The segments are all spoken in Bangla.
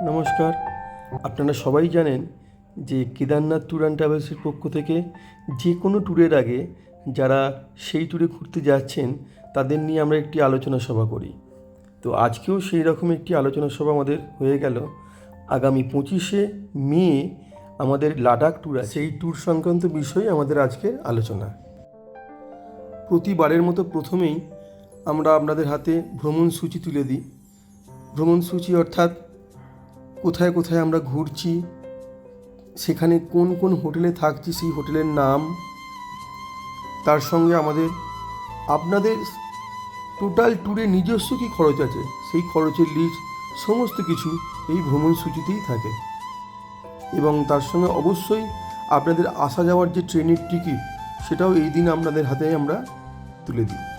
নমস্কার। আপনারা সবাই জানেন যে কেদারনাথ ট্যুর অ্যান্ড ট্রাভেলসের পক্ষ থেকে যে কোনো ট্যুরের আগে যারা সেই ট্যুরে ঘুরতে যাচ্ছেন, তাদের নিয়ে আমরা একটি আলোচনা সভা করি। তো আজকেও সেই রকম একটি আলোচনা সভা আমাদের হয়ে গেল। আগামী পঁচিশে মে আমাদের লাদাখ ট্যুর আছে। সেই ট্যুর সংক্রান্ত বিষয়ে আমাদের আজকের আলোচনা। প্রতিবারের মতো প্রথমেই আমরা আপনাদের হাতে ভ্রমণ সূচি তুলে দিই। ভ্রমণ সূচি অর্থাৎ কোথায় কোথায় আমরা ঘুরছি, সেখানে কোন কোন হোটেলে থাকছি সেই হোটেলের নাম, তার সঙ্গে আমাদের, আপনাদের টোটাল ট্যুরে নিজস্ব কী খরচ আছে? সেই খরচের লিস্ট সমস্ত কিছু এই ভ্রমণ সূচিতেই থাকে। এবং তার সঙ্গে অবশ্যই আপনাদের আসা যাওয়ার যে ট্রেনের টিকিট সেটাও এই দিন আপনাদের হাতে আমরা তুলে দিই।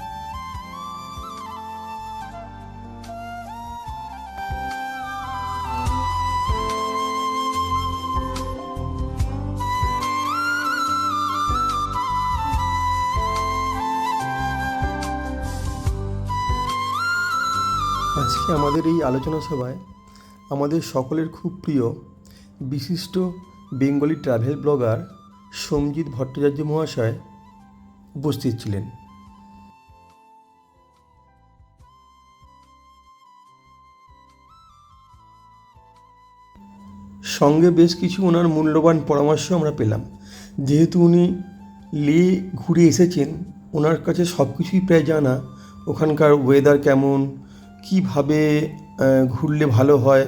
আজকে আমাদের এই আলোচনা সভায় আমাদের সকলের খুব প্রিয় বিশিষ্ট Bengali travel blogger Sanjit Bhattacharya মহাশয় উপস্থিত ছিলেন। সঙ্গে বেশ কিছু ওনার মূল্যবান পরামর্শ আমরা পেলাম। যেহেতু উনি লে ঘুরে এসেছেন, ওনার কাছে সব কিছুই প্রায় জানা, ওখানকার ওয়েদার কেমন কীভাবে ঘুরলে ভালো হয়?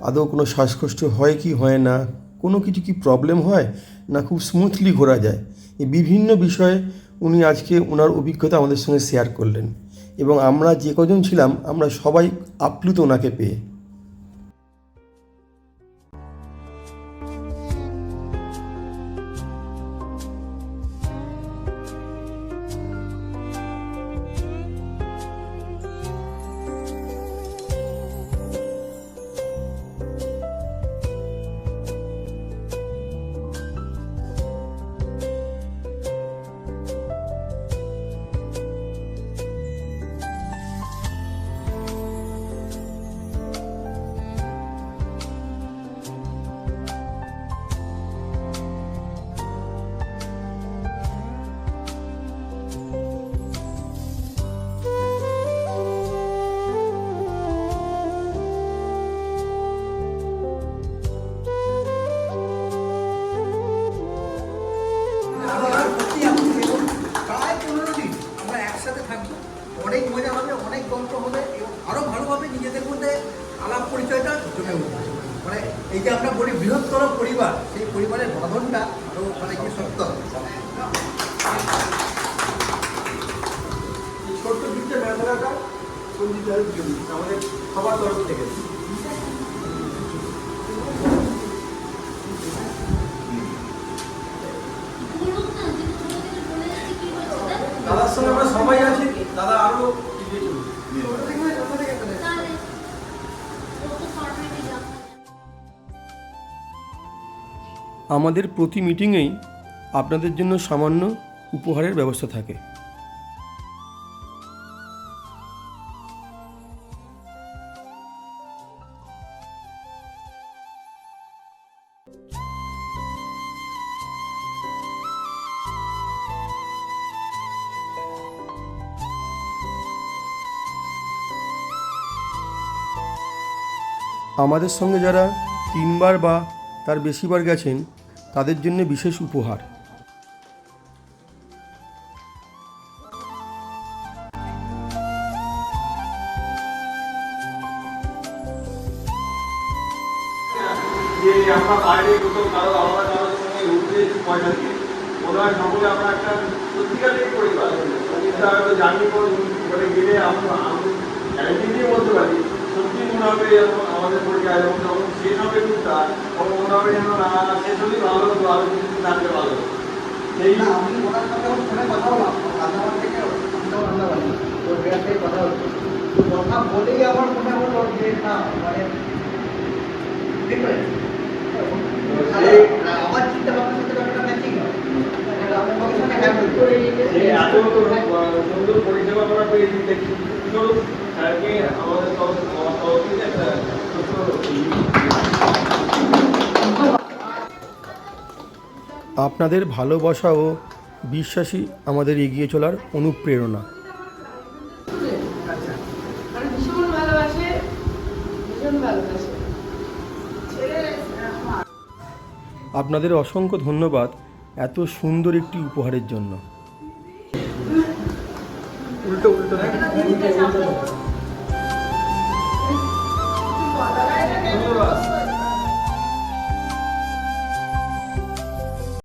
আদৌ কোনো শ্বাসকষ্ট হয় কি হয় না? কোনো কিছু কি প্রবলেম হয়? না খুব স্মুথলি ঘোরা যায়? এই বিভিন্ন বিষয়ে উনি আজকে ওনার অভিজ্ঞতা আমাদের সঙ্গে শেয়ার করলেন। এবং আমরা যে কজন ছিলাম, আমরা সবাই আপ্লুত ওনাকে পেয়ে। জমে উঠবে মানে এই যে আমরা বলি বৃহত্তর পরিবার সেই পরিবারের বাঁধনটা আরও মানে কি শক্ত ছোট্ট দিকটা ম্যাথরাটা সঞ্জিত আমাদের সবার তরফ থেকে। দাদার সঙ্গে আমরা সবাই আছি দাদা আরও এগিয়ে। আমাদের প্রতি মিটিংয়েই আপনাদের জন্য সামান্য উপহারের ব্যবস্থা থাকে। আমাদের সঙ্গে যারা তিনবার বা তার বেশিবার গেছেন, তাদের জন্য বিশেষ উপহার। পরিবার। জার্নি করে গেলে আমরা আমি বলতে পারি মনে হবে যখন আমাদের পরিচয় যখন যখন শেষ হবে টুকটা তখন মনে হবে যেন না শেষ হলেই ভালো হতো আরও কিছু থাকলে ভালো না আমি ওনার যখন ফোনে কথা বললাম রান্নাঘর থেকে রান্নাবাড়ি তো বিরাট থেকে কথা হচ্ছে কথা বলেই আমার মনে হলো যে না মানে আমার চিন্তা ভাবনার সাথে ব্যাপারটা ম্যাচিং হয় এত সুন্দর পরিষেবা করা পেয়েছি দেখি আপনাদের ভালোবাসা ও বিশ্বাসই আমাদের এগিয়ে চলার অনুপ্রেরণা। আপনাদের অসংখ্য ধন্যবাদ এত সুন্দর একটি উপহারের জন্য। 乌冬乌冬。